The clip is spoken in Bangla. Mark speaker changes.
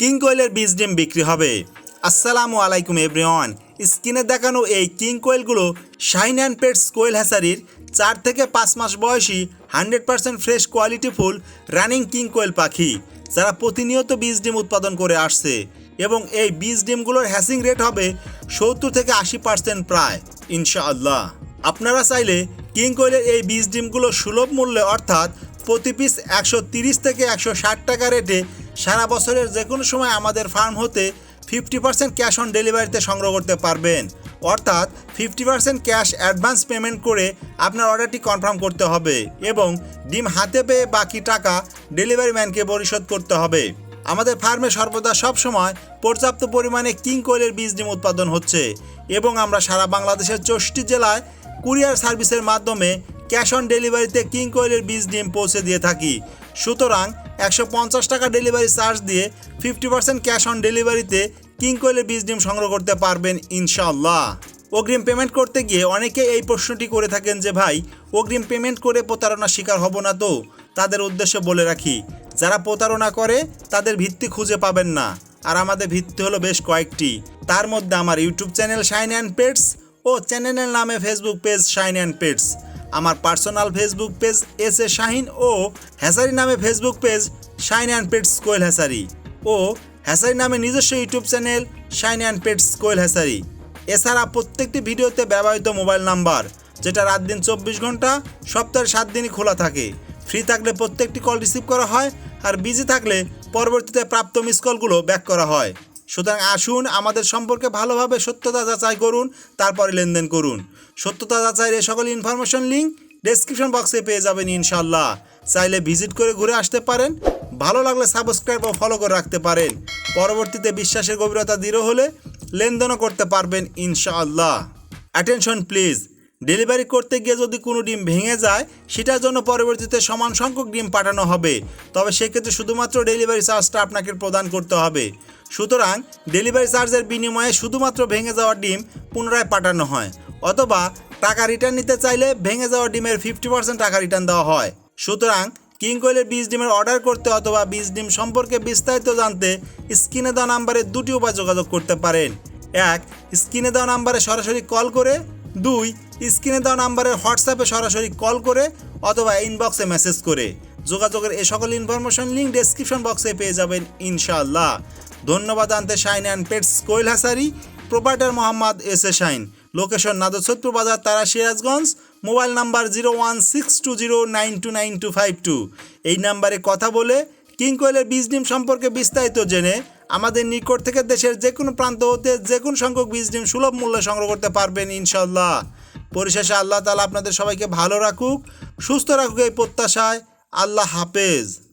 Speaker 1: কিং কোয়েলের বীজ ডিম বিক্রি হবে। আসসালামু আলাইকুম এভরিওয়ান। স্ক্রিনে দেখানো এই কিং কোয়েলগুলো শাইন অ্যান্ড পেটস কোয়েল হ্যাসারির চার থেকে পাঁচ মাস বয়সী হান্ড্রেড পার্সেন্ট ফ্রেশ কোয়ালিটিফুল রানিং কিং কোয়েল পাখি, যারা প্রতিনিয়ত বীজ ডিম উৎপাদন করে আসছে এবং এই বীজ ডিমগুলোর হ্যাসিং রেট হবে সত্তর থেকে আশি পার্সেন্ট প্রায়, ইনশাআল্লাহ। আপনারা চাইলে কিং কোয়েলের এই বীজ ডিমগুলো সুলভ মূল্যে অর্থাৎ প্রতি পিস একশো থেকে একশো ষাট টাকা রেটে সারা বছরের যে কোনো সময় আমাদের ফার্ম হতে ফিফটি পার্সেন্ট ক্যাশ অন ডেলিভারিতে সংগ্রহ করতে পারবেন। অর্থাৎ fifty percent cash advance payment করে আপনার অর্ডারটি কনফার্ম করতে হবে এবং ডিম হাতে পেয়ে বাকি টাকা ডেলিভারি ম্যানকে পরিশোধ করতে হবে। আমাদের ফার্মে সর্বদা সবসময় পর্যাপ্ত পরিমাণে কিং কোয়েলের বীজ ডিম উৎপাদন হচ্ছে এবং আমরা সারা বাংলাদেশের চৌষট্টি জেলায় কুরিয়ার সার্ভিসের মাধ্যমে ক্যাশ অন ডেলিভারিতে কিং কোয়েলের বীজ ডিম পৌঁছে দিয়ে থাকি। সুতরাং একশো পঞ্চাশ টাকা ডেলিভারি চার্জ দিয়ে ফিফটি পার্সেন্ট ক্যাশ অন ডেলিভারিতে কিং বীজ ডিম সংগ্রহ করতে পারবেন ইনশাল্লাহ অগ্রিম পেমেন্ট করতে গিয়ে অনেকে এই প্রশ্নটি করে থাকেন যে, ভাই, অগ্রিম পেমেন্ট করে প্রতারণার শিকার হব না তো? তাদের উদ্দেশ্যে বলে রাখি, যারা প্রতারণা করে, তাদের ভিত্তি খুঁজে পাবেন না। আর আমাদের ভিত্তি হলো বেশ কয়েকটি। তার মধ্যে আমার YouTube channel Shine and Pets ও চ্যানেলের নামে Facebook page Shine and Pets. আমার personal Facebook page S A Shahin O hatchery নামে Facebook page Shine and Pets quail hatchery O hatchery নামে নিজস্ব YouTube channel Shine and Pets quail hatchery এছাড়া প্রত্যেকটি ভিডিওতে ব্যবহৃত মোবাইল নাম্বার, যেটা রাত দিন চব্বিশ ঘণ্টা সপ্তাহে সাত দিনই খোলা থাকে। ফ্রি থাকলে প্রত্যেকটি কল রিসিভ করা হয় আর বিজি থাকলে পরবর্তীতে প্রাপ্ত মিস কলগুলো ব্যাক করা হয়। সুতরাং আসুন আমাদের সম্পর্কে ভালোভাবে সত্যতা যাচাই করুন, তারপরে লেনদেন করুন। সত্যতা যাচাইয়ের এই সকল ইনফরমেশন লিঙ্ক ডেসক্রিপশন বক্সে পেয়ে যাবেন ইনশাল্লাহ চাইলে ভিজিট করে ঘুরে আসতে পারেন, ভালো লাগলে সাবস্ক্রাইব ও ফলো করে রাখতে পারেন। পরবর্তীতে বিশ্বাসের গভীরতা দৃঢ় হলে লেনদেনও করতে পারবেন ইনশাআল্লাহ। অ্যাটেনশন প্লিজ ডেলিভারি করতে গিয়ে যদি কোনো ডিম ভেঙে যায়, সেটার জন্য পরবর্তীতে সমান সংখ্যক ডিম পাঠানো হবে। তবে সেক্ষেত্রে শুধুমাত্র ডেলিভারি চার্জটা আপনাকে প্রদান করতে হবে। সুতরাং ডেলিভারি চার্জের বিনিময়ে শুধুমাত্র ভেঙে যাওয়া ডিম পুনরায় পাঠানো হয়, অথবা টাকা রিটার্ন নিতে চাইলে ভেঙে যাওয়া ডিমের ফিফটি পার্সেন্ট টাকা রিটার্ন দেওয়া হয়। সুতরাং কিং কোয়েলের বীজ ডিমের অর্ডার করতে অথবা বীজ ডিম সম্পর্কে বিস্তারিত জানতে স্ক্রিনে দেওয়া নাম্বারে দুটি উপায় যোগাযোগ করতে পারেন। এক, স্ক্রিনে দেওয়া নাম্বারে সরাসরি কল করে। দুই, স্ক্রিনে দেওয়া নাম্বারে হোয়াটসঅ্যাপে সরাসরি কল করে অথবা ইনবক্সে মেসেজ করে। যোগাযোগের এ সকল ইনফরমেশন লিঙ্ক ডেসক্রিপশন বক্সে পেয়ে যাবেন ইনশাআল্লাহ। ধন্যবাদ আনতে Shine and Pets quail hatchery proprietor Mohammad S A Shine. Location Nadsattar বাজার তারা Sirajganj, mobile number zero one six two zero nine two nine two five two. এই নাম্বারে কথা বলে কিং কোয়েলের বীজ ডিম সম্পর্কে বিস্তারিত জেনে আমাদের নিকট থেকে দেশের যে কোনো প্রান্ত হতে যে কোনো সংখ্যক বীজ ডিম সুলভ মূল্যে সংগ্রহ করতে পারবেন ইনশাল্লাহ পরিশেষে আল্লাহ তালা আপনাদের সবাইকে ভালো রাখুক, সুস্থ রাখুক এই প্রত্যাশায়। আল্লাহ হাফেজ।